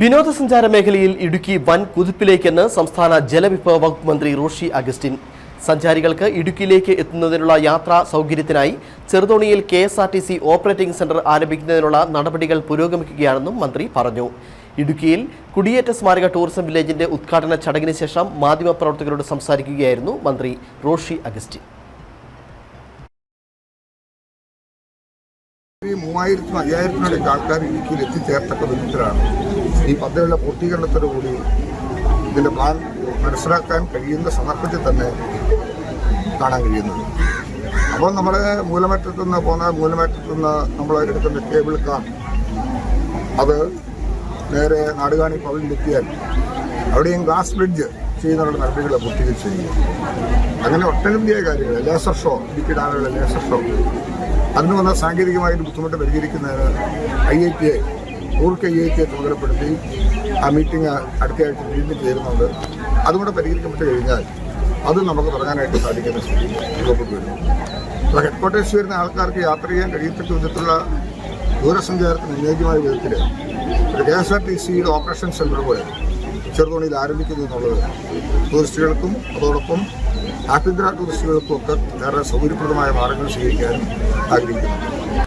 വിനോദസഞ്ചാര മേഖലയിൽ ഇടുക്കി വൻ കുതിപ്പിലേക്കെന്ന് സംസ്ഥാന ജലവിഭവ വകുപ്പ് മന്ത്രി റോഷി അഗസ്റ്റിൻ. സഞ്ചാരികൾക്ക് ഇടുക്കിയിലേക്ക് എത്തുന്നതിനുള്ള യാത്രാ സൗകര്യത്തിനായി ചെറുതോണിയിൽ K S R T C operating centre ആരംഭിക്കുന്നതിനുള്ള നടപടികൾ പുരോഗമിക്കുകയാണെന്നും മന്ത്രി പറഞ്ഞു. ഇടുക്കിയിൽ കുടിയേറ്റ സ്മാരക ടൂറിസം വില്ലേജിന്റെ ഉദ്ഘാടന ചടങ്ങിന് ശേഷം മാധ്യമപ്രവർത്തകരോട് സംസാരിക്കുകയായിരുന്നു മന്ത്രി റോഷി അഗസ്റ്റിൻ. മൂവായിരത്തിനും അയ്യായിരത്തിനോടൊക്കെ ആൾക്കാർ ഇടുക്കിയിൽ എത്തിച്ചേർത്തക്ക വിധത്തിലാണ് ഈ പദ്ധതിയുടെ പൂർത്തീകരണത്തോടുകൂടി ഇതിന്റെ പ്ലാൻ മനസ്സിലാക്കാൻ കഴിയുന്ന സന്ദർഭത്തിൽ തന്നെ കാണാൻ കഴിയുന്നത് അപ്പോൾ നമ്മൾ മൂലമറ്റത്തു നിന്ന് പോകുന്ന മൂലമറ്റത്തു നിന്ന് നമ്മൾ എടുക്കുന്ന കേബിൾ കാർ അത് നേരെ നാടുകാണി പവനിലെത്തിയാൽ അവിടെയും ഗ്ലാസ് ബ്രിഡ്ജ് ചെയ്യുന്നതിനുള്ള നടപടികളെ പൂർത്തീകരിച്ചു. അങ്ങനെ ഒട്ടനവധിയായ കാര്യങ്ങൾ ലേസർ ഷോ ഇടുക്കി ഡാമുകളുടെ ലേസർ ഷോ അതിന് വന്ന സാങ്കേതികമായിട്ട് ബുദ്ധിമുട്ട് പരിഹരിക്കുന്നതിന് ഐ ഐ ടി ഐ ഊർക്ക് ഐ ഐ ടി ഐ ചുമതലപ്പെടുത്തി ആ മീറ്റിംഗ് അടുത്തയാഴ്ച വീണ്ടും ചേരുന്നുണ്ട്. അതുകൂടെ പരിഹരിക്കപ്പെട്ട് കഴിഞ്ഞാൽ അത് നമുക്ക് തുടങ്ങാനായിട്ട് സാധിക്കുന്ന രൂപപ്പെട്ടു വരുന്നു അപ്പോൾ ഹെഡ് ക്വാർട്ടേഴ്സ് വരുന്ന ആൾക്കാർക്ക് യാത്ര ചെയ്യാൻ കഴിയത്തക്ക വിധത്തിലുള്ള ദൂരസഞ്ചാരത്തിന് അനുയോജ്യമായ വിധത്തിൽ ഒരു കെ എസ് ആർ ടി സിയുടെ ഓപ്പറേഷൻ സെന്റർ പോലെ ചെറുതോണിയിൽ ആരംഭിക്കുന്നു എന്നുള്ളത് ടൂറിസ്റ്റുകൾക്കും അതോടൊപ്പം ആഭ്യന്തര ടൂറിസ്റ്റുകൾക്കൊക്കെ വേറെ സൗകര്യപ്രദമായ മാർഗങ്ങൾ സ്വീകരിക്കാനും ആഗ്രഹിക്കുന്നു.